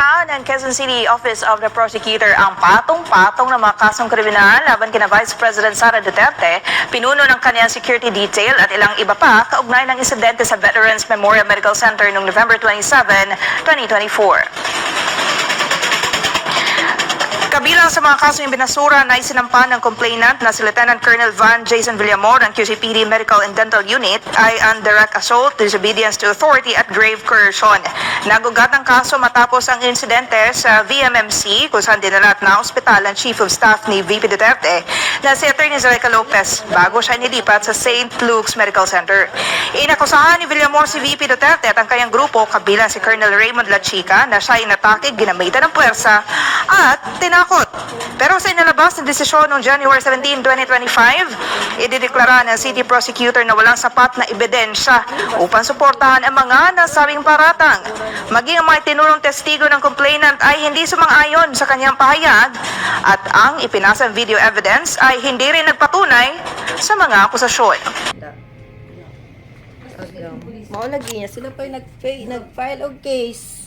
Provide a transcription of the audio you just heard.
Binura ng Quezon City Office of the Prosecutor ang patong-patong na mga kasong kriminal laban kina Vice President Sara Duterte, pinuno ng kanyang security detail at ilang iba pa kaugnay ng insidente sa Veterans Memorial Medical Center noong November 27, 2024. Kabilang sa mga kaso yung binasura na isinampa ng complainant na si Lieutenant Colonel Van Jason Villamor ng QCPD Medical and Dental Unit ay ang direct assault, disobedience to authority at grave coercion. Nagugat ang kaso matapos ang insidente sa VMMC kung saan dinala at na-hospital ang Chief of Staff ni VP Duterte na si Atty. Zalika Lopez bago siya nilipat sa St. Luke's Medical Center. Inakusahan ni Villamor si VP Duterte at ang kanyang grupo kabilang si Colonel Raymond Lachica na siya ay natake, ginamitan ng puwersa at tinakot. Pero sa inalabas ng desisyon noong January 17, 2025, idideklara ng city prosecutor na walang sapat na ebidensya upang suportahan ang mga nasabing paratang. Maging ang mga tinulong testigo ng complainant ay hindi sumang-ayon sa kanyang pahayag at ang ipinasang video evidence ay hindi rin nagpatunay sa mga akusasyon. Lagi niya sila pa yung nag-file og case.